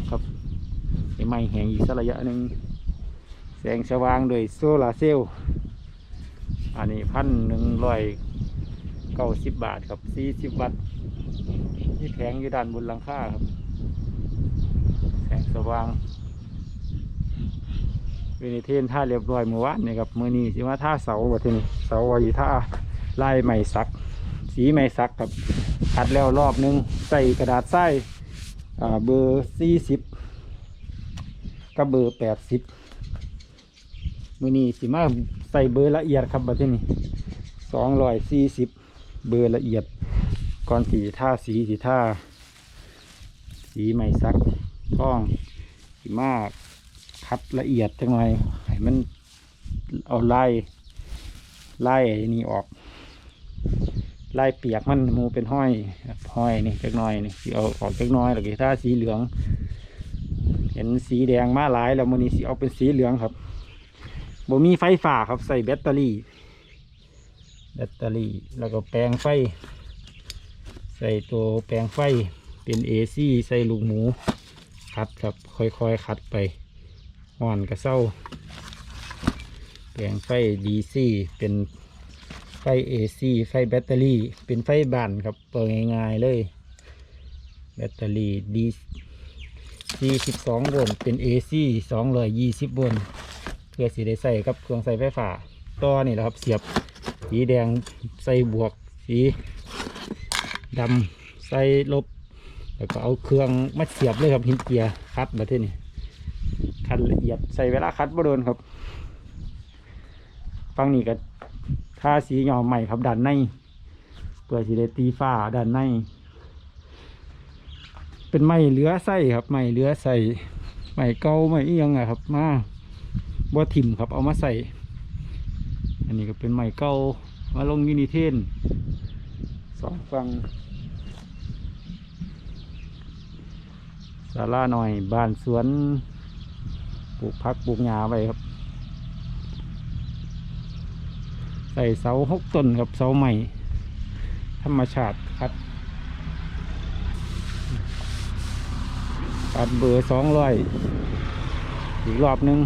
กครับไม้แห้งอีกสักระยะหนึ่งแสงสว่างโดยโซลาร์เซลล์อันนี้พันหนึ่งร้อยเก้าสิบบาทครับสี่สิบวัตต์ที่แผงอยู่ด้านบนหลังคาครับ แสงสว่างเวนิเทนท่าเรียบร้อยเมื่อวานนี่ครับมือนี้สิว่าท่าเสาวัที่นี่เสาว่าอยู่ท่าลายไม้สัก สีไม้สักครับอัดแล้วรอบหนึงใส่กระดาษทรายอ่ เบอร์สี่สิบกับเบอร์แปดสิบมือนี้สิมาใส่เบอร์ละเอียดครับบัดนี่สองร้อยสี่สิบเบอร์ละเอียด ก่อนสีท่าสีสีท่า สีไม้สักท้องสีมากคัดละเอียดจังหน่อยให้มันเอาไล่ไล่ไอ้นี่ออก ไล่เปียกมันหมูเป็นห้อยห้อยนี่จักน่อยนี่สิเอาออกจักน้อยแล้วก็ถ้าสีเหลือง เห็นสีแดงมาหลายแล้วมันนี้สิเอาเป็นสีเหลืองครับบ่มีไฟฟ้าครับใส่แบตเตอรี่ แบตเตอรี่แล้วก็แปลงไฟ ใส่ตัวแปลงไฟเป็นเอซีใส่ลูกหมูคัดครับค่อยๆคัดไปห่อนกระเซ้า แปลงไฟดีซีเป็น ไฟเอซีไฟแบตเตอรี่ เป็นไฟบานครับเปิดง่ายๆเลย แบตเตอรี่ดีซีสิบสองโวลต์เป็นเอซีสองร้อยยี่สิบโวลต์เพื่อสีได้ใส่กับเครื่องใส่ไฟฟ้าต่อนี่แหละครับเสียบสีแดงใส่บวกสีดำใส่ลบ แล้วก็เอาเครื่องมาเสียบเลยครับหินเกียร์คัดมาที่นี่คัดละเอียดใส่เวลาคัดบ่โดนครับ ฟังนี่ก็ ทาสีหยอมใหม่ครับด้านในเพื่อสีได้ตีฝ้าด้านใน เป็นไม้เหลือไส้ครับไม้เหลือใส่ไม้เก่าไม้เอียงอะครับมาบ่ถิ่มครับเอามาใส่ อันนี้ก็เป็นไม้เก่ามาลงยูนิเทนสองฝั่งศาลาหน่อยบ้านสวนปลูกพักปลูกหญ้าไว้ครับ ใส่เสาหกต้นกับเสาใหม่ธรรมชาติครับตัดเบอร์สองร้อยอีกรอบหนึ่ง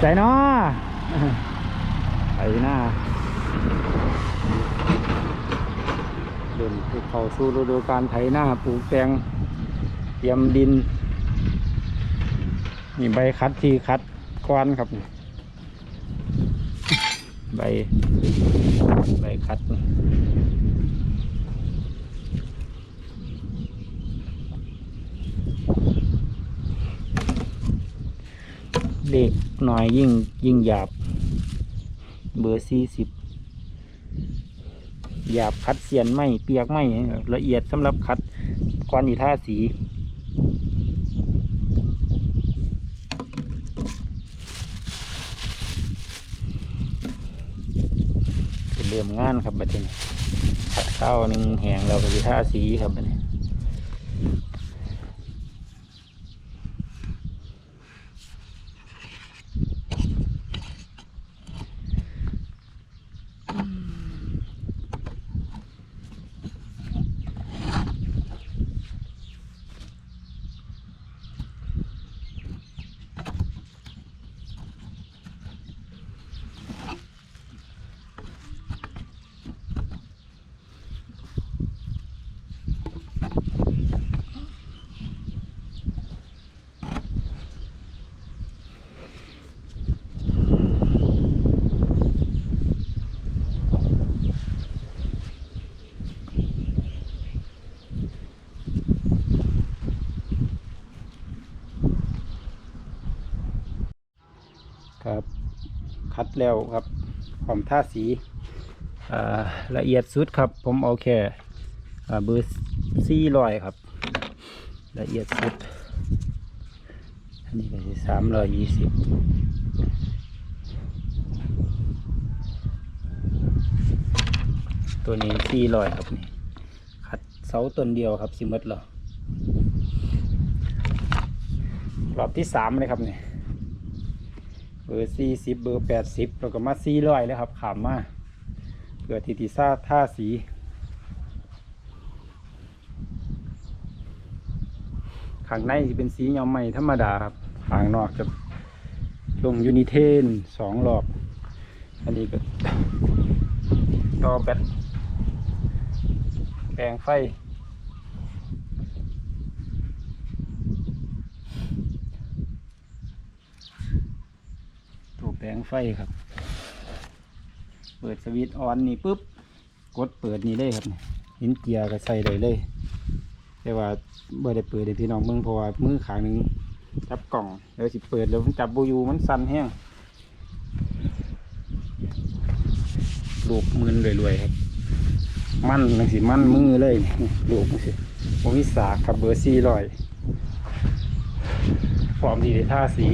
ใจเนาะไปหน้าเดินเขาสู่ฤดูการไถหน้าปลูกแตงเตรียมดินนี่ใบคัดที่คัดก้อนครับนี่ ใบใบคัดเด็กหน่อยยิ่งยิ่งหยาบ เบอร์สี่สิบหยาบคัดเสียนไม่เปียกไม่ละเอียดสำหรับคัดก้อนอีท่าสี เริ่มงานครับบัดนี้ขัดข้าวหนึ่งแหงเราก็จะท่าสีครับบัดนี้ คัดแล้วครับพร้อมท่าสีาละเอียดสุดครับ ผมเอาแค่เบอร์สี่ร้อยครับ ละเอียดสุด อันนี้ก็สามร้อยยี่สิบตัวนี้สี่ร้อยครับนี่คัดเสาต้นเดียวครับสิหมดแล้วรอบที่สามเลยครับนี่ เบอร์สี่สิบเบอร์แปดสิบแล้วก็มาสี่ร้อยเลยครับขามมาเพื่อทิติซาท่าสีข้างในเป็นสียอมใหม่ธรรมดาครับข้างนอกจะลงยูนิเทนสองรอบอันนี้ก็ต่อแบตแปลงไฟ ตัวแปลงไฟครับ เปิดสวิตช์ออนนี่ปุ๊บ กดเปิดนี่เลยครับหินเกียร์ก็ใส่เลยเลย แต่ว่าเบอร์ได้เปิดให้พี่น้องเมืองเพราะว่ามือขางหนึ่งจับกล่องเดี๋ยวสิเปิดแล้วมันจับบูยูมันสั่นแห้งลูกมืนรวยๆครับ มั่นนังสิมั่นมือเลยนี่ลูกสิผมมีสากครับเบอร์สี่ร้อยพร้อมที่ได้ท่าสี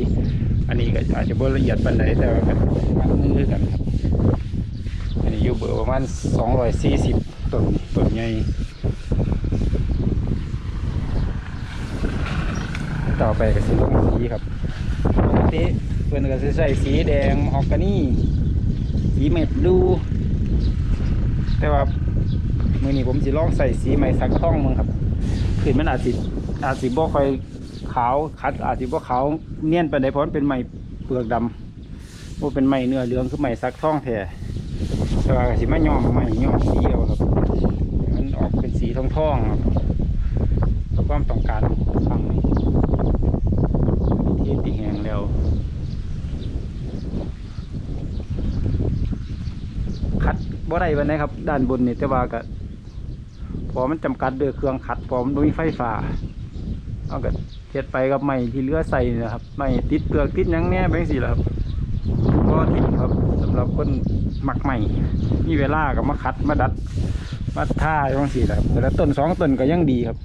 อันนี้ก็อาจจะบ่ละเอียดปานใดแต่ว่าก็มันมือกันครับอันนี้อยู่เบอร์ประมาณสองร้อยสี่สิบต้นต้นใหญ่ต่อไปก็สีลงสีครับปกติเพื่อนก็จะใส่สีแดงฮอกกานี่สีเม็ดดู แต่ว่ามือนี้ผมสิลองใส่สีไม้สักท่องมึงครับคือมันอาจสิอาจสิบ่ค่อย ขาวคัดอาจสิบ่ขาวเนียนไปานเพราะมันเป็นไม้เปลือกดำบ่เป็นไม้เนื้อเหลืองคือไม้สักท่องแท้แต่ว่าก็สิมาย้อมไม้ย้อมสีเอาครับมันออกเป็นสีทองทองครับความต้องการฟังนี้ที่ติแหงแล้วขัดบ่ได้วันไหนครับ ด้านบนนี่แต่ว่าก็พอมันจำกัดด้วยเครื่องขัดพอมันมีไฟฟ้าเอาก็ เฮ็ดไปกับไม้ที่เลือใส่นะครับไม้ติดเปลือกติดยังแน่ไปจังซี่แหละครับก็ทิ้งครับสำหรับคนหมักใหม่มีเวลาก็มาขัดมาดัดมาท่าจังซี่แหละครับแต่ละต้นสองต้นก็ยังดีครับ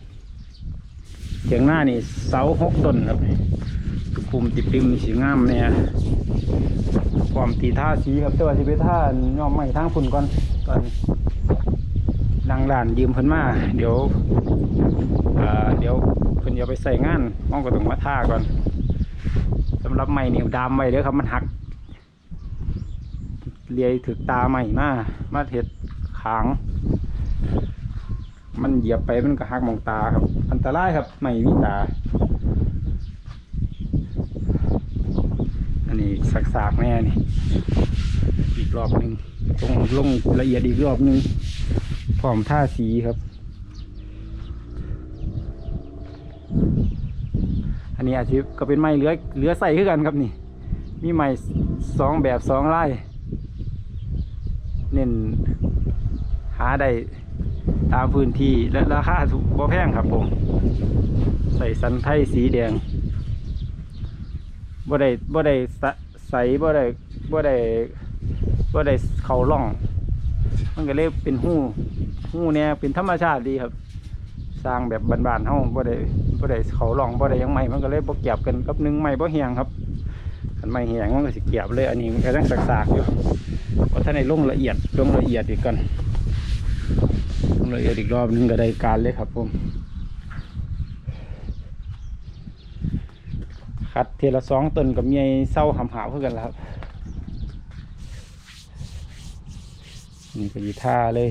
เถียงหน้านี่เสาหกต้นครับคุมติดปิมสีงามเนี่ยความตีท่าสีครับแต่ว่าสิไปท่าย่อมไม่ทางฝุ่นก่อนก่อนางด่านยืมเพิ่นมาเดี๋ยวเดี๋ยวเพิ่นจะไปใส่งานมองก็ต้องมาท่าก่อนสำหรับไม้นี่ดามไว้เด้อครับมันหักเลียถึกตาใหม่มามาเห็ดขาง มันเหยียบไปมันก็หักมองตาครับ อันตรายครับไม่มีตา อันนี้สักๆแน่นี่ อีกรอบหนึ่งตรงลงละเอียดอีกรอบหนึ่ง พร้อมท่าสีครับ อันนี้อาชีพก็เป็นไม้เหลือเหลือใส่ขึ้นกันครับนี่ มีไม้สองแบบสองลายเน้นหาได้ตามพื้นที่และราคาถูกบ่แพงครับผม ใส่สันไทยสีแดงบ่ได้บ่ได้สะใสบ่ได้บ่ได้บ่ได้เขาล่อง มันก็เลยเป็นหู้หู้เนี่ยเป็นธรรมชาติดีครับ สร้างแบบบานๆเฮาบ่ได้บ่ได้เขาลองบ่ได้ยังใหม่มันก็เลยบ่เก็บกันกับหนึ่งใหม่บ่เหียงครับคันใหม่เหียงมันก็สิเก็บเลย อันนี้มันก็ยังสักๆอยู่ว่าถ้าในลงละเอียดลงละเอียดอีกกันลงละเอียดอีกรอบหนึงก็ได้การเลยครับผมคัดเทละสองต้นกับเมียเศร้าหำหาวเพื่อกันแล้วครับ นี่ก็ยีท่าเลย